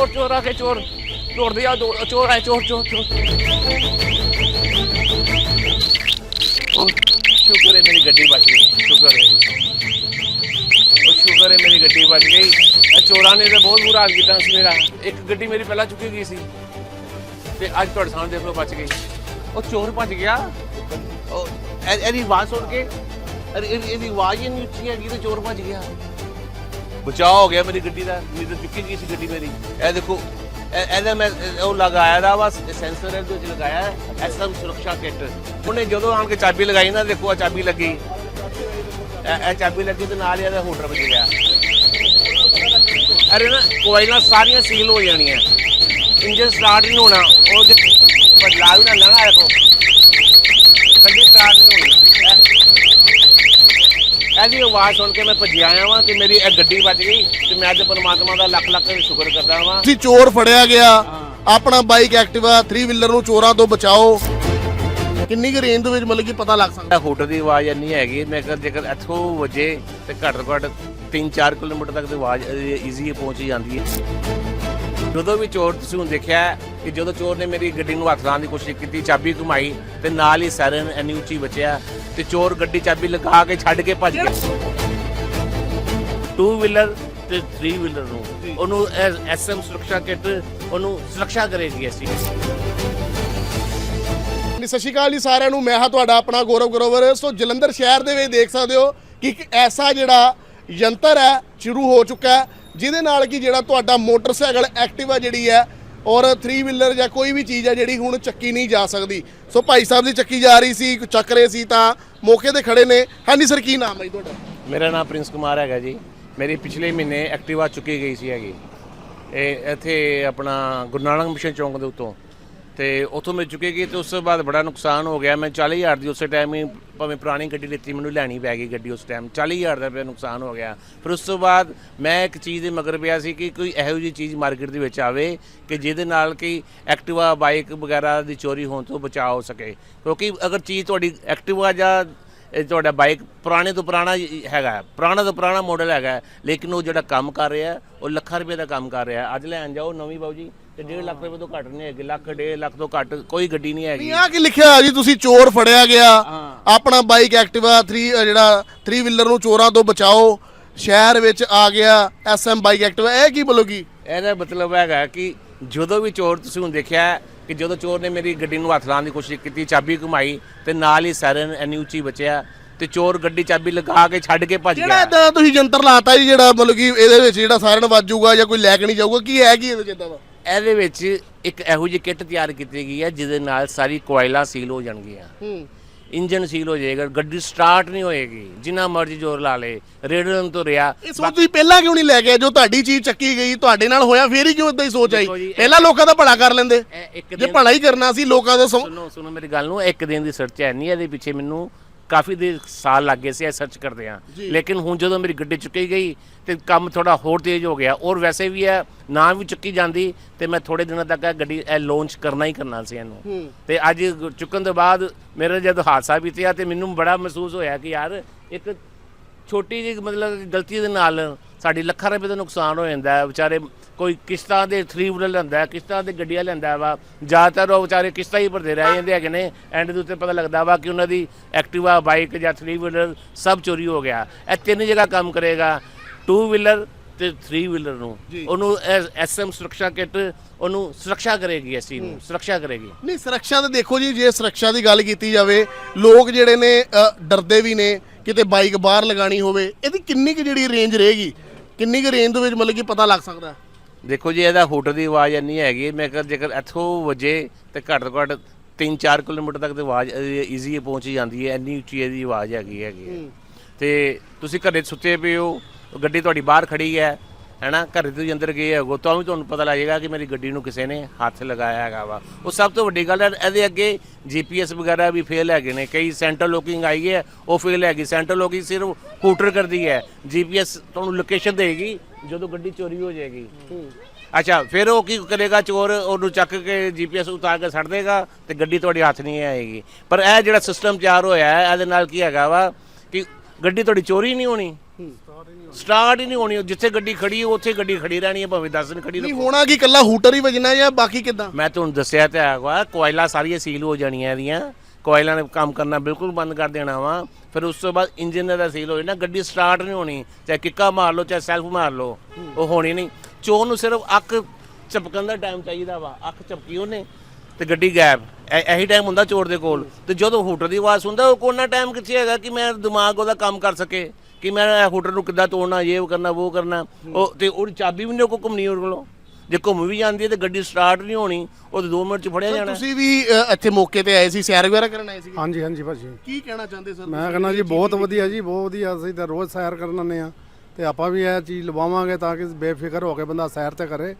ਚੋਰ ਚੋਰ ਆ ਕੇ ਚੋਰ ਦੌੜਦੇ ਆ ਦੌੜ- ਚੋਰ ਆਏ ਚੋਰ ਚੋਰ ਚੋਰ ਉਹ ਸ਼ੁਕਰ ਹੈ ਮੇਰੀ ਗੱਡੀ ਬਚ ਗਈ ਸ਼ੁਕਰ ਹੈ ਉਹ ਸ਼ੁਕਰ ਹੈ ਮੇਰੀ ਗੱਡੀ ਬਚ ਗਈ ਇਹ ਚੋਰਾਂ ਨੇ ਤਾਂ ਬਹੁਤ ਬੁਰਾ ਹਾਲ ਕੀਤਾ ਸੀ ਮੇਰਾ ਇੱਕ ਗੱਡੀ ਮੇਰੀ ਪਹਿਲਾਂ ਚੁੱਕੀ ਗਈ ਸੀ ਤੇ ਅੱਜ ਤੁਹਾਡੇ ਸਾਹਮਣੇ ਦੇਖ ਲਓ ਬਚ ਗਈ ਉਹ ਚੋਰ ਭੱਜ ਗਿਆ ਉਹ ਇਹ- ਇਹਦੀ ਆਵਾਜ਼ ਸੁਣ ਕੇ ਅਰੇ ਇਹ- ਇਹਦੀ ਆਵਾਜ਼ ਹੀ ਨਹੀਂ ਉੱਚੀ ਹੈਗੀ ਤੇ ਚੋਰ ਭੱਜ ਗਿਆ ਬਚਾਅ ਹੋ ਗਿਆ ਮੇਰੀ ਗੱਡੀ ਦਾ ਨਹੀਂ ਤਾਂ ਚੁੱਕੀ ਗਈ ਸੀ ਗੱਡੀ ਮੇਰੀ। ਇਹ ਦੇਖੋ, ਇਹ- ਇਹਦਾ ਮੈਂ ਇਹ ਉਹ ਲਗਾਇਆ ਦਾ ਵਾ ਸੈਂਸਰ ਹੈ ਜੋ ਲਗਾਇਆ ਹੈ ਐਸਐਮ ਸੁਰੱਖਿਆ ਕਿੱਟ। ਉਹਨੇ ਜਦੋਂ ਆਣ ਕੇ ਚਾਬੀ ਲਗਾਈ ਨਾ, ਦੇਖੋ ਆ ਚਾਬੀ ਲੱਗੀ। ਇਹ ਇਹ ਚਾਬੀ ਲੱਗੀ ਤੇ ਨਾਲ ਹੀ ਇਹਦਾ ਹੋਟਰ ਵੱਜ ਗਿਆ। ਅਰੇ ਨਾ ਕੋਇਲਾਂ ਸਾਰੀਆਂ ਸੀਲ ਹੋ ਜਾਣੀਆਂ। ਇੰਜਨ ਸਟਾਰਟ ਨਹੀਂ ਹੋਣਾ, ਉਹ ਜੇ ਬਦਲਾਅ ਵੀ ਨਾ ਲੈਣਾ ਗੱਡੀ ਸਟਾਰਟ ਨਹੀਂ ਹੋਣੀ। ਇਹਦੀ ਆਵਾਜ਼ ਸੁਣ ਕੇ ਮੈਂ ਭੱਜਿਆ ਆਇਆ ਵਾਂ ਕਿ ਮੇਰੀ ਇਹ ਗੱਡੀ ਬਚ ਗਈ ਤੇ ਮੈਂ ਅੱਜ ਪਰਮਾਤਮਾ ਦਾ ਲੱਖ ਲੱਖ ਸ਼ੁਕਰ ਕਰਦਾ ਵਾਂ। ਤੁਸੀਂ ਚੋਰ ਫੜਿਆ ਗਿਆ। ਆਪਣਾ ਬਾਈਕ ਐਕਟਿਵਾ 3 ਵੀਲਰ ਨੂੰ ਚੋਰਾਂ ਤੋਂ ਬਚਾਓ। ਕਿੰਨੀ ਕੁ ਰੇਂਜ ਦੇ ਵਿੱਚ ਮਤਲਬ ਕਿ ਪਤਾ ਲੱਗ ਸਕਦਾ? ਹੋਟਲ ਦੀ ਆਵਾਜ਼ ਇੰਨੀ ਹੈਗੀ ਮੈਂ ਕਿਹਾ ਜੇਕਰ ਇੱਥੋਂ ਵਜੇ ਤੇ ਘੱਟ ਤੋਂ ਘੱਟ 3-4 ਕਿਲੋਮੀਟਰ ਤੱਕ ਦੀ ਆਵਾਜ਼ ਈਜ਼ੀ ਪਹੁੰਚ ਜਾਂਦੀ ਹੈ। ਜਦੋਂ ਵੀ ਚੋਰ ਤੁਸੀਂ ਹੁਣ ਦੇਖਿਆ ਕਿ ਜਦੋਂ ਚੋਰ ਨੇ ਮੇਰੀ ਗੱਡੀ ਨੂੰ ਹੱਥ ਲਾਉਣ ਦੀ ਕੋਸ਼ਿਸ਼ ਕੀਤੀ ਚਾਬੀ ਘੁਮਾਈ ਤੇ ਨਾਲ ਹੀ ਸਾਇਰਨ ਇੰਨੀ ਉੱਚੀ ਬਚਿਆ ਤੇ ਚੋਰ ਗੱਡੀ ਚਾਬੀ ਲਗਾ ਕੇ ਛੱਡ ਕੇ ਭੱਜ ਗਿਆ। 2 ਵੀਲਰ ਤੇ 3 ਵੀਲਰ ਨੂੰ। ਉਹਨੂੰ ਐਸਐਮ ਸੁਰੱਖਿਆ ਕਿੱਟ ਉਹਨੂੰ ਸੁਰੱਖਿਆ ਕਰੇਗੀ ਅਸੀਂ ਸਤਿ ਸ਼੍ਰੀ ਅਕਾਲ ਜੀ ਸਾਰਿਆਂ ਨੂੰ। ਮੈਂ ਹਾਂ ਤੁਹਾਡਾ ਆਪਣਾ ਗੌਰਵ ਗਰੋਵਰ। ਸੋ ਜਲੰਧਰ ਸ਼ਹਿਰ ਦੇ ਵਿੱਚ ਦੇਖ ਸਕਦੇ ਹੋ ਕਿ ਇੱਕ ਐਸਾ ਜਿਹੜਾ ਯੰਤਰ ਹੈ ਸ਼ੁਰੂ ਹੋ ਚੁੱਕਾ ਹੈ। ਜਿਹਦੇ ਨਾਲ ਕਿ ਜਿਹੜਾ ਤੁਹਾਡਾ ਮੋਟਰਸਾਈਕਲ ਐਕਟਿਵਾ ਜਿਹੜੀ ਹੈ ਔਰ 3 ਵੀਲਰ ਜਾਂ ਕੋਈ ਵੀ ਚੀਜ਼ ਹੈ ਜਿਹੜੀ ਹੁਣ ਚੱਕੀ ਨਹੀਂ ਜਾ ਸਕਦੀ। ਸੋ ਭਾਈ ਸਾਹਿਬ ਦੀ ਚੱਕੀ ਜਾ ਰਹੀ ਸੀ, ਚੱਕ ਰਹੇ ਸੀ ਤਾਂ ਮੌਕੇ ਤੇ ਖੜੇ ਨੇ। ਹਾਂਜੀ ਸਰ, ਕੀ ਨਾਮ ਹੈ ਜੀ ਤੁਹਾਡਾ? ਮੇਰਾ ਨਾਮ ਪ੍ਰਿੰਸ ਕੁਮਾਰ ਹੈਗਾ ਜੀ। ਮੇਰੀ ਪਿਛਲੇ ਮਹੀਨੇ ਐਕਟਿਵਾ ਚੁੱਕੀ ਗਈ ਸੀ ਹੈਗੀ। ਇਹ ਇੱਥੇ ਆਪਣਾ ਗੁਰੂ ਨਾਨਕ ਮਿਸ਼ਨ ਚੌਂਕ ਦੇ ਉੱਤੋਂ। ਤੇ ਉੱਥੋਂ ਮੈਂ ਚੁੱਕੇਗੀ ਗਈ ਤੇ ਉਸ ਤੋਂ ਬਾਅਦ ਬੜਾ ਨੁਕਸਾਨ ਹੋ ਗਿਆ। ਮੈਂ 40000 ਦੀ ਉਸੇ ਟਾਈਮ ਹੀ ਭਾਵੇਂ ਪੁਰਾਣੀ ਗੱਡੀ ਲਿੱਤੀ, ਮੈਨੂੰ ਲੈਣੀ ਪੈ ਗਈ ਗੱਡੀ ਉਸ ਟਾਈਮ 40000 ਦਾ ਰੁਪਏ ਨੁਕਸਾਨ ਹੋ ਗਿਆ। ਫਿਰ ਉਸ ਤੋਂ ਬਾਅਦ ਮੈਂ ਇੱਕ ਚੀਜ਼ ਦੇ ਮਗਰ ਪਿਆ ਸੀ ਕਿ ਕੋਈ ਇਹੋ ਜਿਹੀ ਚੀਜ਼ ਮਾਰਕੀਟ ਦੇ ਵਿੱਚ ਆਵੇ ਕਿ ਜਿਹਦੇ ਨਾਲ ਕਿ ਐਕਟਿਵਾ ਬਾਈਕ ਵਗੈਰਾ ਦੀ ਚੋਰੀ ਹੋਣ ਤੋਂ ਬਚਾਅ ਹੋ ਸਕੇ। ਕਿਉਂਕਿ ਅਗਰ ਚੀਜ਼ ਤੁਹਾਡੀ ਐਕਟਿਵਾ ਜਾਂ ਇਹ ਤੁਹਾਡਾ ਬਾਈਕ ਪੁਰਾਣੇ ਤੋਂ ਪੁਰਾਣਾ ਹੈਗਾ ਪੁਰਾਣਾ ਤੋਂ ਪੁਰਾਣਾ ਮਾਡਲ ਹੈਗਾ ਲੇਕਿਨ ਉਹ ਜਿਹੜਾ ਕੰਮ ਕਰ ਰਿਹਾ ਉਹ ਲੱਖਾਂ ਰੁਪਏ ਦਾ ਕੰਮ ਕਰ ਰਿਹਾ ਹੈ। ਅੱਜ ਲੈਣ ਜਾਓ ਨਵੀਂ ਬਾਊ ਜੀ। ਤੇ 1.5 ਲੱਖ ਰੁਪਏ ਤੋਂ ਘੱਟ ਨਹੀਂ ਹੈਗੀ ਲੱਖ 1.5 ਲੱਖ ਤੋਂ ਘੱਟ ਕੋਈ ਗੱਡੀ ਨਹੀਂ ਹੈਗੀ। ਆ ਕੀ ਲਿਖਿਆ ਜੀ? ਤੁਸੀਂ ਚੋਰ ਫੜਿਆ ਗਿਆ। ਆਪਣਾ ਬਾਈਕ ਐਕਟਿਵਾ 3 ਜਿਹੜਾ 3 ਵੀਲਰ ਨੂੰ ਚੋਰਾਂ ਤੋਂ ਬਚਾਓ ਸ਼ਹਿਰ ਵਿੱਚ ਆ ਗਿਆ ਐਸਐਮ ਬਾਈਕ ਐਕਟਿਵਾ ਇਹ ਕੀ ਬੋਲੋਗੀ ਇਹਦਾ ਮਤਲਬ ਹੈਗਾ ਕਿ ਜਦੋਂ ਵੀ ਚੋਰ ਤੁਸੀਂ ਹੁਣ ਦੇਖਿਆ ਕਿ ਜਦੋਂ ਚੋਰ ਨੇ ਮੇਰੀ ਗੱਡੀ ਨੂੰ ਹੱਥ ਲਾਉਣ ਦੀ ਕੋਸ਼ਿਸ਼ ਕੀਤੀ ਚਾਬੀ ਘੁਮਾਈ ਤੇ ਨਾਲ ਹੀ ਸਾਇਰਨ ਇੰਨੀ ਉੱਚੀ ਬਚਿਆ ਤੇ ਚੋਰ ਗੱਡੀ ਚਾਬੀ ਲਗਾ ਕੇ ਛੱਡ ਕੇ ਭੱਜ ਜਿਹੜਾ ਗਿਆ। ਇਦਾਂ ਤੁਸੀਂ ਜੰਤਰ ਲਾਤਾ ਜੀ ਜਿਹੜਾ ਮਤਲਬ ਕਿ ਇਹਦੇ ਵਿੱਚ ਜਿਹੜਾ ਸਾਇਰਨ ਵੱਜੂਗਾ ਜਾਂ ਕੋਈ ਲੈ ਕੇ ਨਹੀਂ ਜਾਊਗਾ ਕੀ ਹੈ ਕੀ ਇਹਦੇ ਚ ਏਦਾਂ ਦਾ? ਇਹਦੇ ਵਿੱਚ ਇੱਕ ਇਹੋ ਜਿਹੀ ਕਿੱਟ ਤਿਆਰ ਕੀਤੀ ਗਈ ਹੈ ਜਿਹਦੇ ਨਾਲ ਸਾਰੀ ਕੋਇਲਾਂ ਸੀਲ ਹੋ ਜਾਣਗੀਆਂ। ਹੂੰ। ਇੰਜਨ ਸੀਲ ਹੋ ਜਾਏਗਾ ਗੱਡੀ ਸਟਾਰਟ ਨਹੀਂ ਹੋਏਗੀ ਜਿੰਨਾ ਮਰਜ਼ੀ ਜ਼ੋਰ ਲਾ ਲੇ ਰੇਡਰਨ ਤੋਂ ਰਿਆ ਇਹ ਸੋਚ ਤੁਸੀਂ ਪਹਿਲਾਂ ਕਿਉਂ ਨਹੀਂ ਲੈ ਕੇ ਆਏ? ਜੋ ਤੁਹਾਡੀ ਚੀਜ਼ ਚੱਕੀ ਗਈ ਤੁਹਾਡੇ ਨਾਲ ਹੋਇਆ ਫੇਰ ਹੀ ਕਿਉਂ ਇਦਾਂ ਹੀ ਸੋਚ ਆਈ? ਦੇਖੋ ਜੀ, ਇਹ- ਪਹਿਲਾਂ ਲੋਕਾਂ ਦਾ ਭਲਾ ਕਰ ਲੈਂਦੇ। ਇਹ ਇੱਕ ਜੇ ਦਿਨ ਭਲਾ ਹੀ ਕਰਨਾ ਸੀ ਲੋਕਾਂ ਦਾ ਸਮ- ਸੁਣੋ ਸੁਣੋ ਮੇਰੀ ਗੱਲ ਨੂੰ ਇੱਕ ਦਿਨ ਦੀ ਸਰਚ ਹੈ ਨਹੀਂ ਇਹਦੇ ਪਿੱਛੇ ਮੈਨੂੰ ਕਾਫੀ ਦੇ ਸਾਲ ਲੱਗ ਗਏ ਸੀ ਇਹ ਸਰਚ ਕਰਦੇ ਆ। ਲੇਕਿਨ ਹੁਣ ਜਦੋਂ ਮੇਰੀ ਗੱਡੀ ਚੁੱਕੀ ਗਈ ਤੇ ਕੰਮ ਥੋੜਾ ਹੋਰ ਤੇਜ਼ ਹੋ ਗਿਆ ਔਰ ਵੈਸੇ ਵੀ ਹੈ ਨਾ ਵੀ ਚੁੱਕੀ ਜਾਂਦੀ ਤੇ ਮੈਂ ਥੋੜੇ ਦਿਨਾਂ ਤੱਕ ਇਹ ਗੱਡੀ ਇਹ ਲਾਂਚ ਕਰਨਾ ਹੀ ਕਰਨਾ ਸੀ ਇਹਨੂੰ। ਤੇ ਅੱਜ ਚੁੱਕਣ ਤੋਂ ਬਾਅਦ ਮੇਰਾ ਜਦ ਹਾਦਸਾ ਬੀਤਿਆ ਤੇ ਮੈਨੂੰ ਬੜਾ ਮਹਿਸੂਸ ਹੋਇਆ ਕਿ ਯਾਰ ਇੱਕ ਛੋਟੀ ਜਿਹੀ ਮਤਲਬ ਗਲਤੀ ਦੇ ਨਾਲ ਸਾਡੀ ਲੱਖਾਂ ਰੁਪਏ ਦਾ ਨੁਕਸਾਨ ਹੋ ਜਾਂਦਾ ਵਿਚਾਰੇ ਕੋਈ ਕਿਸ਼ਤਾਂ ਦੇ 3 ਵੀਲਰ ਲੈਂਦਾ ਕਿਸ਼ਤਾਂ ਦੇ ਗੱਡੀਆਂ ਲੈਂਦਾ ਵਾ ਜ਼ਿਆਦਾਤਰ ਉਹ ਵਿਚਾਰੇ ਕਿਸ਼ਤਾਂ ਹੀ ਭਰਦੇ ਰਹਿ ਜਾਂਦੇ ਹੈਗੇ ਨੇ ਐਂਡ ਦੇ ਉੱਤੇ ਪਤਾ ਲੱਗਦਾ ਵਾ ਕਿ ਉਹਨਾਂ ਦੀ ਐਕਟਿਵਾ ਬਾਈਕ ਜਾਂ 3 ਵੀਲਰ ਸਭ ਚੋਰੀ ਹੋ ਗਿਆ। ਇਹ ਤਿੰਨ ਜਗ੍ਹਾ ਕੰਮ ਕਰੇਗਾ 2 ਵੀਲਰ ਤੇ 3 ਵੀਲਰ ਨੂੰ। ਉਹਨੂੰ ਐਸਐਮ ਸੁਰੱਖਿਆ ਕਿੱਟ ਉਹਨੂੰ ਸੁਰੱਖਿਆ ਕਰੇਗੀ ਅਸੀਂ ਨੂੰ ਸੁਰੱਖਿਆ ਕਰੇਗੀ। ਨਹੀਂ ਸੁਰੱਖਿਆ ਤਾਂ ਦੇਖੋ ਜੀ ਜੇ ਸੁਰੱਖਿਆ ਦੀ ਗੱਲ ਕੀਤੀ ਜਾਵੇ ਲੋਕ ਜਿਹੜੇ ਨੇ ਡਰਦੇ ਵੀ ਨੇ ਕਿਤੇ ਬਾਈਕ ਬਾਹਰ ਲਗਾਣੀ ਹੋਵੇ ਇਹਦੀ ਕਿੰਨੀ ਕੁ ਜਿਹੜੀ ਰੇਂਜ ਰਹੇਗੀ? ਕਿੰਨੀ ਕੁ ਰੇਂਜ ਦੇ ਵਿੱਚ ਮਤਲਬ ਕਿ ਪਤਾ ਲੱਗ ਸਕਦਾ? ਦੇਖੋ ਜੀ ਇਹਦਾ ਹੋਟਲ ਦੀ ਆਵਾਜ਼ ਇੰਨੀ ਹੈਗੀ ਮੈਂ ਕਿਹਾ ਜੇਕਰ ਇੱਥੋਂ ਵਜੇ ਤੇ ਘੱਟ ਤੋਂ ਘੱਟ 3-4 ਕਿਲੋਮੀਟਰ ਤੱਕ ਦੀ ਆਵਾਜ਼ ਈਜ਼ੀ ਪਹੁੰਚ ਜਾਂਦੀ ਹੈ ਇੰਨੀ ਉੱਚੀ ਇਹਦੀ ਆਵਾਜ਼ ਹੈਗੀ ਹੈਗੀ ਹੈ। ਤੇ ਤੁਸੀਂ ਘਰੇ ਸੁੱਤੇ ਪਏ ਹੋ ਗੱਡੀ ਤੁਹਾਡੀ ਬਾਹਰ ਖੜੀ ਹੈ ਹੈਨਾ? ਘਰੇ ਤੁਸੀਂ ਅੰਦਰ ਗਏ ਹੋਗੋ ਤਾਂ ਵੀ ਤੁਹਾਨੂੰ ਪਤਾ ਲੱਗੇਗਾ ਕਿ ਮੇਰੀ ਗੱਡੀ ਨੂੰ ਕਿਸੇ ਨੇ ਹੱਥ ਲਗਾਇਆ ਹੈਗਾ ਵਾ। ਉਹ ਸਭ ਤੋਂ ਵੱਡੀ ਗੱਲ ਹੈ ਇਹਦੇ ਅੱਗੇ ਜੀਪੀਐਸ ਵਗੈਰਾ ਵੀ ਫੇਲ ਹੈਗੇ ਨੇ। ਕਈ ਸੈਂਟਰ ਲੋਕਿੰਗ ਆਈ ਹੈ ਉਹ ਫੇਲ ਹੈਗੀ। ਸੈਂਟਰ ਲੋਕਿੰਗ ਸਿਰਫ ਹੂਟਰ ਕਰਦੀ ਹੈ। ਜੀਪੀਐਸ ਤੁਹਾਨੂੰ ਲੋਕੇਸ਼ਨ ਦੇਗੀ ਜਦੋਂ ਗੱਡੀ ਚੋਰੀ ਹੋ ਜਾਏਗੀ। ਅੱਛਾ ਫਿਰ ਉਹ ਕੀ ਕਰੇਗਾ? ਚੋਰ ਉਹਨੂੰ ਚੱਕ ਕੇ ਜੀਪੀਐਸ ਉਤਾਰ ਕੇ ਛੱਡ ਦੇਗਾ ਤੇ ਗੱਡੀ ਤੁਹਾਡੇ ਹੱਥ ਨਹੀਂ ਆਏਗੀ। ਪਰ ਇਹ ਜਿਹੜਾ ਸਿਸਟਮ ਤਿਆਰ ਹੋਇਆ ਹੈ ਇਹਦੇ ਨਾਲ ਕੀ ਹੈਗਾ ਵਾ ਕਿ ਗੱਡੀ ਤੁਹਾਡੀ ਚੋਰੀ ਨਹੀਂ ਹੋਣੀ। ਸਟਾਰਟ ਹੀ ਨਹੀਂ ਹੋਣੀ। ਜਿੱਥੇ ਗੱਡੀ ਖੜੀ ਹੈ ਉੱਥੇ ਗੱਡੀ ਖੜੀ ਰਹਿਣੀ ਹੈ ਭਾਵੇਂ 10 ਦਿਨ ਖੜੀ ਨਹੀਂ ਰਹੋ ਹੋਣਾ ਕੀ? ਕੱਲਾ ਹੂਟਰ ਹੀ ਵੱਜਣਾ ਜਾਂ ਬਾਕੀ ਕਿਦਾਂ? ਮੈਂ ਤੁਹਾਨੂੰ ਦੱਸਿਆ ਤੇ ਹੈਗਾ ਕੋਇਲਾ ਸਾਰੀਆਂ ਸੀਲ ਹੋ ਜਾਣੀਆਂ ਇਹਦੀਆਂ। ਕੋਇਲਾਂ ਨੇ ਕੰਮ ਕਰਨਾ ਬਿਲਕੁਲ ਬੰਦ ਕਰ ਦੇਣਾ ਵਾ। ਫਿਰ ਉਸ ਤੋਂ ਬਾਅਦ ਇੰਜਨ ਦਾ ਸੀਲ ਹੋ ਜਾਣਾ, ਗੱਡੀ ਸਟਾਰਟ ਨਹੀਂ ਹੋਣੀ। ਚਾਹੇ ਕਿੱਕਾ ਮਾਰ ਲਓ, ਚਾਹੇ ਸੈਲਫ ਮਾਰ ਲਓ, ਉਹ ਹੋਣੀ ਨਹੀਂ। ਚੋਰ ਨੂੰ ਸਿਰਫ ਅੱਖ ਚਪਕਣ ਦਾ ਟਾਈਮ ਚਾਹੀਦਾ ਵਾ, ਅੱਖ ਚਪਕੀ ਉਹਨੇ, ਤੇ ਗੱਡੀ ਗਾਇਬ। ਇਹੀ ਟਾਈਮ ਹੁੰਦਾ ਚੋਰ ਦੇ ਕੋਲ। ਤੇ ਜਦੋਂ ਹੂਟਰ ਦੀ ਆਵਾਜ਼ ਸੁਣਦਾ, ਉਹ ਕੋਨਾ ਟਾਈਮ ਕਿੱਥੇ ਹੈਗਾ ਕਿ ਮੈਂ ਦਿਮਾਗ ਉਹਦਾ ਕੰਮ ਕਰ ਸਕੇ? ਕਿ ਮੈਂ ਇਹ ਹੂਟਰ ਨੂੰ ਕਿੱਦਾਂ ਤੋੜਨਾ, ਇਹ ਕਰਨਾ, ਉਹ ਕਰਨਾ। ਉਹ ਤੇ ਉਹਦੀ ਚਾਬੀ ਵੀ ਨਹੀਂ ਕੋ ਘੁੰਮਣੀ ਉਹਦੇ ਕੋਲੋਂ। ਜੇ ਘੁੰਮ ਵੀ ਜਾਂਦੀ ਹੈ ਤੇ ਗੱਡੀ ਸਟਾਰਟ ਨਹੀਂ ਹੋਣੀ ਉਹ 2 ਮਿੰਟ ਚ ਫੜਿਆ ਜਾਣਾ। ਤੁਸੀਂ ਵੀ ਅ, ਇੱਥੇ ਮੌਕੇ ਤੇ ਆਏ ਸੀ ਸੈਰ ਵਗੈਰਾ ਕਰਨ ਆਏ ਸੀ ਹਾਂਜੀ ਹਾਂਜੀ ਭਾਜੀ। ਕੀ ਕਹਿਣਾ ਚਾਹੁੰਦੇ ਸਰ ਮੈਂ ਕਹਿੰਦਾ ਜੀ ਬਹੁਤ ਵਧੀਆ ਜੀ ਬਹੁਤ ਵਧੀਆ। ਅਸੀਂ ਤਾਂ ਰੋਜ਼ ਸੈਰ ਕਰਨ ਆਉਂਦੇ ਆ ਤੇ ਆਪਾਂ ਵੀ ਇਹ ਚੀਜ਼ ਲਵਾਵਾਂਗੇ ਤਾਂ ਕਿ ਬੇਫਿਕਰ ਹੋ ਕੇ ਬੰਦਾ ਸੈਰ ਤੇ ਕਰੇ।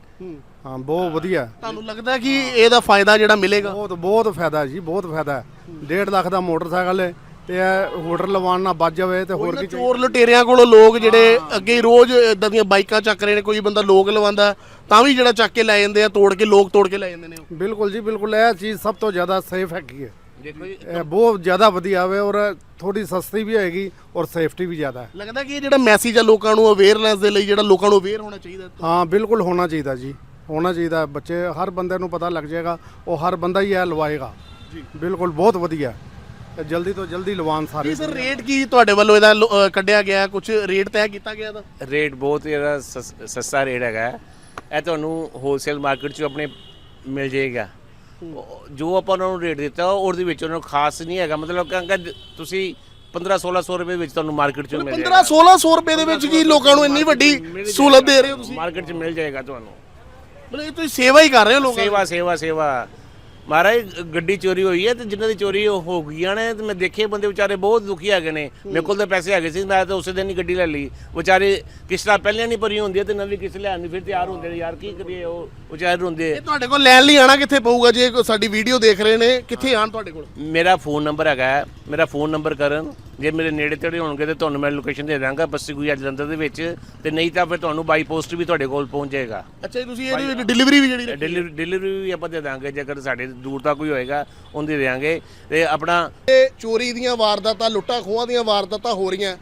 ਹਾਂ। ਬਹੁਤ ਵਧੀਆ। ਤੁਹਾਨੂੰ ਲੱਗਦਾ ਕਿ ਇਹਦਾ ਫਾਇਦਾ ਜਿਹੜਾ ਮਿਲੇਗਾ? ਬਹੁਤ ਬਹੁਤ ਫਾਇਦਾ ਜੀ ਬਹੁਤ ਫਾਇਦਾ। ਹੈ 1.5 ਲੱਖ ਦਾ ਮੋਟਰਸਾਈਕਲ ਹੈ। ਤੇ ਇਹ ਹੋਟਲ ਲਵਾਉਣ ਨਾਲ ਬਚ ਜਾਵੇ ਤੇ ਹੋਰ ਕੀ ਚਾਹੀਦਾ। ਚੋਰ ਲੁਟੇਰਿਆਂ ਕੋਲੋਂ ਲੋਕ ਜਿਹੜੇ ਅੱਗੇ ਹੀ ਰੋਜ਼ ਇਦਾਂ ਦੀਆਂ ਬਾਈਕਾਂ ਚੱਕ ਰਹੇ ਨੇ ਕੋਈ ਬੰਦਾ ਲੋਕ ਲਵਾਉਂਦਾ ਤਾਂ ਵੀ ਜਿਹੜਾ ਚੱਕ ਕੇ ਲੈ ਜਾਂਦੇ ਆ ਤੋੜ ਕੇ ਲੋਕ ਤੋੜ ਕੇ ਲੈ ਜਾਂਦੇ ਨੇ ਉਹ। ਬਿਲਕੁਲ ਜੀ ਬਿਲਕੁਲ ਇਹ ਚੀਜ਼ ਸਭ ਤੋਂ ਜ਼ਿਆਦਾ ਸੇਫ ਹੈਗੀ ਹੈ। ਦੇਖੋ ਜੀ ਇਹ ਬਹੁਤ ਜ਼ਿਆਦਾ ਵਧੀਆ ਹੋਵੇ ਔਰ ਥੋੜੀ ਸਸਤੀ ਵੀ ਹੋਏਗੀ ਔਰ ਸੇਫਟੀ ਵੀ ਜ਼ਿਆਦਾ ਹੈ। ਲੱਗਦਾ ਕਿ ਇਹ ਜਿਹੜਾ ਮੈਸੇਜ ਆ ਲੋਕਾਂ ਨੂੰ ਅਵੇਅਰਨੈਸ ਦੇ ਲਈ ਜਿਹੜਾ ਲੋਕਾਂ ਨੂੰ ਅਵੇਅਰ ਹੋਣਾ ਚਾਹੀਦਾ ਹਾਂ। ਬਿਲਕੁਲ ਹੋਣਾ ਚਾਹੀਦਾ ਜੀ ਹੋਣਾ ਚਾਹੀਦਾ ਬੱਚੇ ਹਰ ਬੰਦੇ ਨੂੰ ਪਤਾ ਲੱਗ ਜਾਏਗਾ ਉਹ ਹਰ ਬੰਦਾ ਹੀ ਇਹ ਲਵਾਏਗਾ। ਜੀ। ਬਿਲਕੁਲ ਬਹੁਤ ਵਧੀਆ। ਜਲਦੀ ਤੋਂ ਜਲਦੀ ਲਵਾਉਣ ਸਾਰੇ ਸਰ ਰੇਟ ਕੀ ਤੁਹਾਡੇ ਵੱਲੋਂ ਇਹਦਾ ਲੋ- ਅ, ਕੱਢਿਆ ਗਿਆ? ਕੁਝ ਰੇਟ ਤੈਅ ਕੀਤਾ ਗਿਆ ਦਾ ਰੇਟ ਬਹੁਤ ਇਹਦਾ ਸਸ- ਸਸਤਾ ਰੇਟ ਹੈਗਾ। ਹੈ। ਇਹ ਤੁਹਾਨੂੰ ਹੋਲਸੇਲ ਮਾਰਕੀਟ 'ਚ ਆਪਣੇ ਮਿਲ ਜਾਏਗਾ। ਉਹ- ਜੋ ਆਪਾਂ ਉਹਨਾਂ ਨੂੰ ਰੇਟ ਦਿੱਤਾ ਉਹਦੇ ਵਿੱਚ ਉਹਨਾਂ ਨੂੰ ਖਾਸ ਨਹੀਂ ਹੈਗਾ। ਮਤਲਬ ਕਿ ਤੁਸੀਂ 15 1600 ਰੁਪਏ ਵਿੱਚ ਤੁਹਾਨੂੰ ਮਾਰਕੀਟ 'ਚ ਮਿਲ 15 1600 ਰੁਪਏ ਦੇ ਵਿੱਚ ਕੀ ਲੋਕਾਂ ਨੂੰ ਇੰਨੀ ਵੱਡੀ ਸਹੂਲਤ ਦੇ ਰਹੇ ਹੋ ਤੁਸੀਂ? ਮਾਰਕੀਟ 'ਚ ਮਿਲ ਜਾਏਗਾ ਤੁਹਾਨੂੰ। ਮਤਲਬ ਇਹ ਤੁਸੀਂ ਸੇਵਾ ਹੀ ਕਰ ਰਹੇ ਹੋ ਲੋਕਾਂ ਦੀ। ਸੇਵਾ ਸੇਵਾ ਸੇਵਾ। ਮਹਾਰਾਜ ਗੱਡੀ ਚੋਰੀ ਹੋਈ ਹੈ ਤੇ ਜਿਨ੍ਹਾਂ ਦੀ ਚੋਰੀ ਹੋ ਹੋ ਗਈਆਂ ਨੇ ਤੇ ਮੈਂ ਦੇਖੇ ਬੰਦੇ ਵਿਚਾਰੇ ਬਹੁਤ ਦੁਖੀ ਹੈਗੇ ਨੇ। ਮੇਰੇ ਕੋਲ ਤਾਂ ਪੈਸੇ ਹੈਗੇ ਸੀ ਮੈਂ ਤਾਂ ਉਸੇ ਦਿਨ ਹੀ ਗੱਡੀ ਲੈ ਲਈ। ਵਿਚਾਰੇ ਕਿਸ਼ਤਾਂ ਪਹਿਲਾਂ ਨਹੀਂ ਭਰੀ ਹੁੰਦੀ ਤੇ ਨਵੀਂ ਕਿਸ਼ਤ ਲੈਣ ਨੂੰ ਫਿਰ ਤਿਆਰ ਹੁੰਦੇ ਨੇ। ਯਾਰ ਕੀ ਕਰੀਏ ਉਹ ਵਿਚਾਰੇ ਰੋਂਦੇ ਇਹ ਤੁਹਾਡੇ ਕੋਲ ਲੈਣ ਲਈ ਆਣਾ ਕਿੱਥੇ ਪਊਗਾ? ਜੇ ਕੋਈ ਸਾਡੀ ਵੀਡੀਓ ਦੇਖ ਰਹੇ ਨੇ ਕਿੱਥੇ ਆਣ ਤੁਹਾਡੇ ਕੋਲ? ਮੇਰਾ ਫੋਨ ਨੰਬਰ ਹੈਗਾ ਮੇਰਾ ਫੋਨ ਨੰਬਰ ਕਰਨ। ਜੇ ਮੇਰੇ ਨੇੜੇ ਤੇੜੇ ਹੋਣਗੇ ਤੇ ਤੁਹਾਨੂੰ ਮੈਂ ਲੋਕੇਸ਼ਨ ਦੇ ਦਾਂਗਾ ਬੱਸੀ ਗੁਈਆ ਜਲੰਧਰ ਦੇ ਵਿੱਚ ਤੇ ਨਹੀਂ ਤਾਂ ਫਿਰ ਤੁਹਾਨੂੰ ਬਾਈ ਪੋਸਟ ਵੀ ਤੁਹਾਡੇ ਕੋਲ ਪਹੁੰਚ ਜਾਏਗਾ। ਅੱਛਾ ਜੀ ਤੁਸੀਂ ਇਹਦੀ ਵਿੱਚ ਡਿਲੀਵਰੀ ਵੀ ਜਿਹੜੀ ਡਿਲੀਵਰੀ ਡਿਲੀਵਰੀ ਵੀ ਆਪਾਂ ਦੇ ਦਾਂਗੇ ਜੇਕਰ ਸਾਡੇ ਦੂਰ ਤੱਕ ਕੋਈ ਹੋਏਗਾ ਉਹਦੀ ਦੇਵਾਂਗੇ। ਤੇ ਆਪਣਾ ਤੇ ਚੋਰੀ ਦੀਆਂ ਵਾਰਦਾਤਾਂ ਲੁੱਟਾਂ ਖੋਹਾਂ ਦੀਆਂ ਵਾਰਦਾਤਾਂ ਹੋ ਰਹੀਆਂ।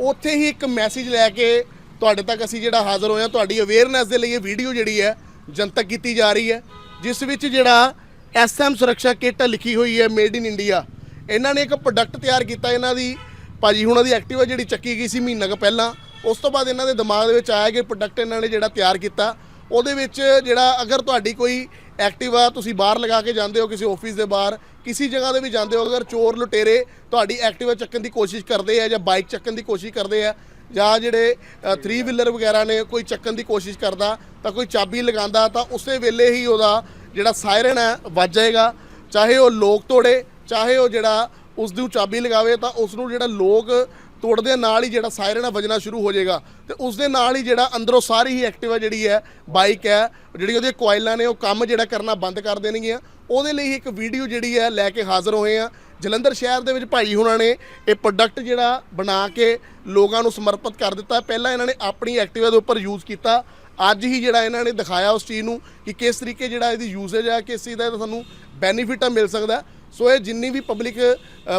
ਉੱਥੇ ਹੀ ਇੱਕ ਮੈਸੇਜ ਲੈ ਕੇ ਤੁਹਾਡੇ ਤੱਕ ਅਸੀਂ ਜਿਹੜਾ ਹਾਜ਼ਰ ਹੋਏ ਹਾਂ ਤੁਹਾਡੀ ਅਵੇਅਰਨੈਸ ਦੇ ਲਈ ਇਹ ਵੀਡੀਓ ਜਿਹੜੀ ਹੈ ਜਨਤਕ ਕੀਤੀ ਜਾ ਰਹੀ ਹੈ ਜਿਸ ਵਿੱਚ ਜਿਹੜਾ ਐਸਐਮ ਸੁਰੱਖਿਆ ਕਿੱਟ ਲਿਖੀ ਹੋਈ ਹੈ ਮੇਡ ਇਨ ਇੰਡੀਆ ਇਹਨਾਂ ਨੇ ਇੱਕ ਪ੍ਰੋਡਕਟ ਤਿਆਰ ਕੀਤਾ ਇਹਨਾਂ ਦੀ। ਭਾਜੀ, ਹੁਣਾਂ ਦੀ ਐਕਟਿਵਾ ਜਿਹੜੀ ਚੱਕੀ ਗਈ ਸੀ ਮਹੀਨਾ ਕੁ ਪਹਿਲਾਂ, ਉਸ ਤੋਂ ਬਾਅਦ ਇਹਨਾਂ ਦੇ ਦਿਮਾਗ ਦੇ ਵਿੱਚ ਆਇਆ ਕਿ ਪ੍ਰੋਡਕਟ ਇਹਨਾਂ ਨੇ ਜਿਹੜਾ ਤਿਆਰ ਕੀਤਾ। ਉਹਦੇ ਵਿੱਚ ਜਿਹੜਾ ਅਗਰ ਤੁਹਾਡੀ ਕੋਈ ਐਕਟਿਵਾ ਤੁਸੀਂ ਬਾਹਰ ਲਗਾ ਕੇ ਜਾਂਦੇ ਹੋ ਕਿਸੇ ਆਫਿਸ ਦੇ ਬਾਹਰ, ਕਿਸੇ ਜਗ੍ਹਾ ਦੇ ਵੀ ਜਾਂਦੇ ਹੋ, ਅਗਰ ਚੋਰ ਲੁਟੇਰੇ ਤੁਹਾਡੀ ਐਕਟਿਵਾ ਚੱਕਣ ਦੀ ਕੋਸ਼ਿਸ਼ ਕਰਦੇ ਆ ਜਾਂ ਬਾਈਕ ਚੱਕਣ ਦੀ ਕੋਸ਼ਿਸ਼ ਕਰਦੇ ਆ ਜਾਂ ਜਿਹੜੇ 3 ਵੀਲਰ ਵਗੈਰਾ ਨੇ ਕੋਈ ਚੱਕਣ ਦੀ ਕੋਸ਼ਿਸ਼ ਕਰਦਾ, ਤਾਂ ਕੋਈ ਚਾਬੀ ਲਗਾਉਂਦਾ, ਤਾਂ ਉਸੇ ਵੇਲੇ ਹੀ ਉਹਦਾ ਜਿਹੜਾ ਸਾਇਰਨ ਹੈ ਵੱਜ ਜਾਏਗਾ। ਚਾਹੇ ਉਹ ਲੋਕ ਤੋੜੇ ਚਾਹੇ ਉਹ ਜਿਹੜਾ ਉਸ ਨੂੰ ਚਾਬੀ ਲਗਾਵੇ ਤਾਂ ਉਸ ਨੂੰ ਜਿਹੜਾ ਲੋਕ ਤੋੜਦੇ ਨਾਲ ਹੀ ਜਿਹੜਾ ਸਾਇਰਨ ਹੈ ਵੱਜਣਾ ਸ਼ੁਰੂ ਹੋ ਜਾਏਗਾ। ਤੇ ਉਸ ਦੇ ਨਾਲ ਹੀ ਜਿਹੜਾ ਅੰਦਰੋਂ ਸਾਰੀ ਹੀ ਐਕਟਿਵਾ ਜਿਹੜੀ ਹੈ ਬਾਈਕ ਹੈ, ਜਿਹੜੀ ਉਹਦੀਆਂ ਕੋਇਲਾਂ ਨੇ, ਉਹ ਕੰਮ ਜਿਹੜਾ ਕਰਨਾ ਬੰਦ ਕਰ ਦੇਣਗੀਆਂ। ਉਹਦੇ ਲਈ ਇੱਕ ਵੀਡੀਓ ਜਿਹੜੀ ਹੈ, ਲੈ ਕੇ ਹਾਜ਼ਰ ਹੋਏ ਆ। ਜਲੰਧਰ ਸ਼ਹਿਰ ਦੇ ਵਿੱਚ ਭਾਈ ਹੁਣਾਂ ਨੇ ਇਹ ਪ੍ਰੋਡਕਟ ਜਿਹੜਾ ਬਣਾ ਕੇ ਲੋਕਾਂ ਨੂੰ ਸਮਰਪਿਤ ਕਰ ਦਿੱਤਾ। ਪਹਿਲਾਂ ਇਹਨਾਂ ਨੇ ਆਪਣੀ ਐਕਟਿਵਾ ਦੇ ਉੱਪਰ ਯੂਜ਼ ਕੀਤਾ। ਅੱਜ ਹੀ ਜਿਹੜਾ ਇਹਨਾਂ ਨੇ ਦਿਖਾਇਆ ਉਸ ਚੀਜ਼ ਨੂੰ ਕਿ ਕਿਸ ਤਰੀਕੇ ਜਿਹੜਾ ਇਹਦੀ ਯੂਸੇਜ ਹੈ ਕਿਸ ਚੀਜ਼ ਦਾ ਇਹਦਾ ਸਾਨੂੰ ਬੈਨੀਫਿਟ ਆ, ਮਿਲ ਸਕਦਾ। ਸੋ ਇਹ ਜਿੰਨੀ ਵੀ ਪਬਲਿਕ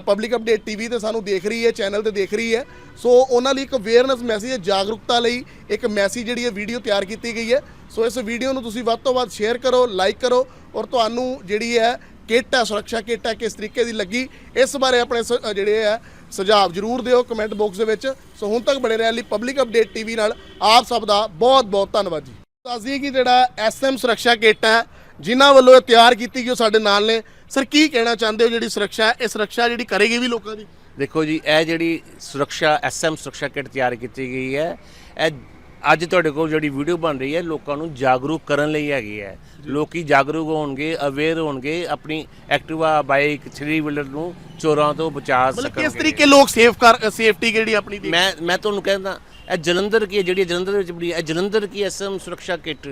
ਪਬਲਿਕ ਅਪਡੇਟ ਟੀਵੀ ਤੇ ਸਾਨੂੰ ਦੇਖ ਰਹੀ ਹੈ ਚੈਨਲ ਤੇ ਦੇਖ ਰਹੀ ਹੈ ਸੋ ਉਹਨਾਂ ਲਈ ਇੱਕ ਅਵੇਅਰਨੈਸ ਮੈਸੇਜ ਹੈ, ਜਾਗਰੂਕਤਾ ਲਈ ਇੱਕ ਮੈਸੇਜ ਜਿਹੜੀ ਹੈ ਵੀਡੀਓ ਤਿਆਰ ਕੀਤੀ ਗਈ ਹੈ। ਸੋ ਇਸ ਵੀਡੀਓ ਨੂੰ ਤੁਸੀਂ ਵੱਧ ਤੋਂ ਵੱਧ ਸ਼ੇਅਰ ਕਰੋ ਲਾਈਕ ਕਰੋ ਔਰ ਤੁਹਾਨੂੰ ਜਿਹੜੀ ਹੈ, ਕਿੱਟ ਹੈ ਸੁਰੱਖਿਆ ਕਿੱਟ ਹੈ ਕਿਸ ਤਰੀਕੇ ਦੀ ਲੱਗੀ, ਇਸ ਬਾਰੇ ਆਪਣੇ ਸ- ਜਿਹੜੇ ਹੈ, ਸੁਝਾਅ ਜ਼ਰੂਰ ਦਿਓ ਕਮੈਂਟ ਬਾਕਸ ਦੇ ਵਿੱਚ। ਸੋ ਹੁਣ ਤੱਕ ਬਣੇ ਰਹਿਣ ਲਈ ਪਬਲਿਕ ਅਪਡੇਟ ਟੀਵੀ ਨਾਲ ਆਪ ਸਭ ਦਾ ਬਹੁਤ ਬਹੁਤ ਧੰਨਵਾਦ ਜੀ। ਦੱਸ ਦਈਏ ਕਿ ਜਿਹੜਾ ਐਸਐਮ ਸੁਰੱਖਿਆ ਕਿੱਟ ਹੈ, ਜਿਨ੍ਹਾਂ ਵੱਲੋਂ ਇਹ ਤਿਆਰ ਕੀਤੀ ਗਈ, ਉਹ ਸਾਡੇ ਨਾਲ ਨੇ। ਸਰ ਕੀ ਕਹਿਣਾ ਚਾਹੁੰਦੇ ਹੋ ਜਿਹੜੀ ਸੁਰੱਖਿਆ? ਇਹ ਸੁਰੱਖਿਆ ਜਿਹੜੀ ਕਰੇਗੀ ਵੀ ਲੋਕਾਂ ਦੀ? ਦੇਖੋ ਜੀ ਇਹ ਜਿਹੜੀ ਸੁਰੱਖਿਆ ਐਸਐਮ ਸੁਰੱਖਿਆ ਕਿਟ ਤਿਆਰ ਕੀਤੀ ਗਈ ਹੈ ਇਹ ਅੱਜ ਤੁਹਾਡੇ ਕੋਲ ਜਿਹੜੀ ਵੀਡੀਓ ਬਣ ਰਹੀ ਹੈ ਲੋਕਾਂ ਨੂੰ ਜਾਗਰੂਕ ਕਰਨ ਲਈ ਹੈਗੀ ਹੈ। ਲੋਕੀ ਜਾਗਰੂਕ ਹੋਣਗੇ ਅਵੇਅਰ ਹੋਣਗੇ ਆਪਣੀ ਐਕਟਿਵਾ ਬਾਈਕ 3 ਵੀਲਰ ਨੂੰ ਚੋਰਾਂ ਤੋਂ ਬਚਾ ਮਤਲਬ ਕਿਸ ਸਕਣਗੇ। ਤਰੀਕੇ ਲੋਕ ਸੇਫ ਕਰ ਸੇਫਟੀ ਜਿਹੜੀ ਆਪਣੀ ਦੀ ਮੈਂ ਮੈਂ ਤੁਹਾਨੂੰ ਕਹਿੰਦਾ ਇਹ ਜਲੰਧਰ ਕੀ ਜਿਹੜੀ ਜਲੰਧਰ ਵਿੱਚ ਬਣੀ ਹੈ, ਇਹ ਜਲੰਧਰ ਕੀ ਐਸਐਮ ਸੁਰੱਖਿਆ ਕਿਟ?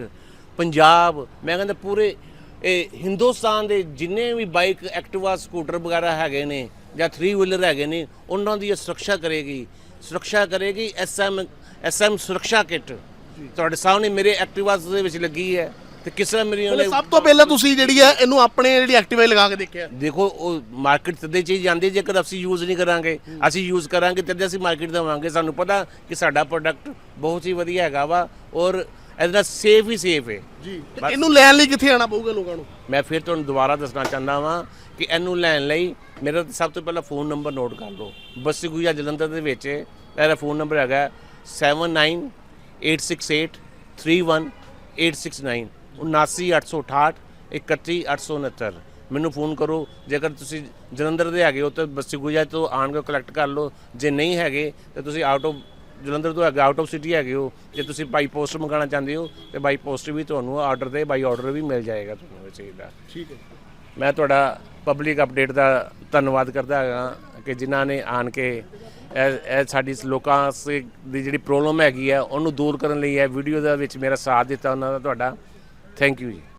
ਪੰਜਾਬ ਮੈਂ ਕਹਿੰਦਾ ਪੂਰੇ ਇਹ ਹਿੰਦੁਸਤਾਨ ਦੇ ਜਿੰਨੇ ਵੀ ਬਾਈਕ ਐਕਟਿਵਾ ਸਕੂਟਰ ਵਗੈਰਾ ਹੈਗੇ ਨੇ ਜਾਂ 3 ਵੀਲਰ ਹੈਗੇ ਨੇ ਉਹਨਾਂ ਦੀ ਇਹ ਸੁਰੱਖਿਆ ਕਰੇਗੀ। ਸੁਰੱਖਿਆ ਕਰੇਗੀ ਐਸਐਮ ਐਸਐਮ ਸੁਰੱਖਿਆ ਕਿਟ ਤੁਹਾਡੇ ਸਾਹਮਣੇ ਮੇਰੇ ਐਕਟਿਵਾ ਦੇ ਵਿੱਚ ਲੱਗੀ ਹੈ ਤੇ ਕਿਸ ਤਰ੍ਹਾਂ ਮੇਰੀ ਉਹਨੇ ਸਭ ਤੋਂ ਪਹਿਲਾਂ ਤੁਸੀਂ ਜਿਹੜੀ ਹੈ ਇਹਨੂੰ ਆਪਣੇ ਜਿਹੜੀ ਐਕਟਿਵਾ ਲਗਾ ਕੇ ਦੇਖਿਆ। ਦੇਖੋ ਉਹ ਮਾਰਕੀਟ ਤਦੇ ਚੀਜ਼ ਜਾਂਦੀ ਜੇਕਰ ਅਸੀਂ ਯੂਜ਼ ਨਹੀਂ ਕਰਾਂਗੇ। ਅਸੀਂ ਯੂਜ਼ ਕਰਾਂਗੇ ਤਦੇ ਅਸੀਂ ਮਾਰਕੀਟ ਦੇਵਾਂਗੇ ਸਾਨੂੰ ਪਤਾ ਕਿ ਸਾਡਾ ਪ੍ਰੋਡਕਟ ਬਹੁਤ ਹੀ ਵਧੀਆ ਹੈਗਾ ਵਾ ਔਰ ਇਹਦੇ ਨਾਲ ਸੇਫ ਹੀ ਸੇਫ ਹੈ। ਜੀ। ਤੇ ਇਹਨੂੰ ਲੈਣ ਲਈ ਕਿੱਥੇ ਆਣਾ ਪਊਗਾ ਲੋਕਾਂ ਨੂੰ? ਮੈਂ ਫਿਰ ਤੁਹਾਨੂੰ ਦੁਬਾਰਾ ਦੱਸਣਾ ਚਾਹੁੰਦਾ ਵਾਂ ਕਿ ਇਹਨੂੰ ਲੈਣ ਲਈ ਮੇਰਾ ਸਭ ਤੋਂ ਪਹਿਲਾਂ ਫੋਨ ਨੰਬਰ ਨੋਟ ਕਰ ਲਓ। ਬੱਸੀ ਗੁਜਾ ਜਲੰਧਰ ਦੇ ਵਿੱਚ ਮੇਰਾ ਫੋਨ ਨੰਬਰ ਹੈਗਾ 7986831869 79868 31869 ਮੈਨੂੰ ਫੋਨ ਕਰੋ ਜੇਕਰ ਤੁਸੀਂ ਜਲੰਧਰ ਦੇ ਹੈਗੇ ਹੋ ਤਾਂ ਬੱਸੀ ਗੁਜਾ ਤੋਂ ਆਣ ਕੇ ਕਲੈਕਟ ਕਰ ਲਓ। ਜੇ ਨਹੀਂ ਹੈਗੇ ਤਾਂ ਤੁਸੀਂ ਆਊਟ ਆਫ ਜਲੰਧਰ ਤੋਂ ਹੈਗੇ ਆਊਟ ਆਫ ਸਿਟੀ ਹੈਗੇ ਹੋ ਜੇ ਤੁਸੀਂ ਬਾਈ ਪੋਸਟ ਮੰਗਾਉਣਾ ਚਾਹੁੰਦੇ ਹੋ ਤੇ ਬਾਈ ਪੋਸਟ ਵੀ ਤੁਹਾਨੂੰ ਆਰਡਰ ਤੇ ਬਾਈ ਆਰਡਰ ਵੀ ਮਿਲ ਜਾਏਗਾ ਤੁਹਾਨੂੰ ਇਸ ਚੀਜ਼ ਦਾ। ਠੀਕ ਹੈ। ਮੈਂ ਤੁਹਾਡਾ ਪਬਲਿਕ ਅਪਡੇਟ ਦਾ ਧੰਨਵਾਦ ਕਰਦਾ ਹਾਂ ਕਿ ਜਿਨ੍ਹਾਂ ਨੇ ਆਣ ਕੇ ਇਹ ਇਹ ਸਾਡੀ ਲੋਕਾਂ ਸੇ ਦੀ ਜਿਹੜੀ ਪ੍ਰੋਬਲਮ ਹੈਗੀ ਆ ਉਹਨੂੰ ਦੂਰ ਕਰਨ ਲਈ ਇਹ ਵੀਡੀਓ ਦਾ ਵਿੱਚ ਮੇਰਾ ਸਾਥ ਦਿੱਤਾ ਉਹਨਾਂ ਦਾ ਤੁਹਾਡਾ ਥੈਂਕ ਯੂ ਜੀ।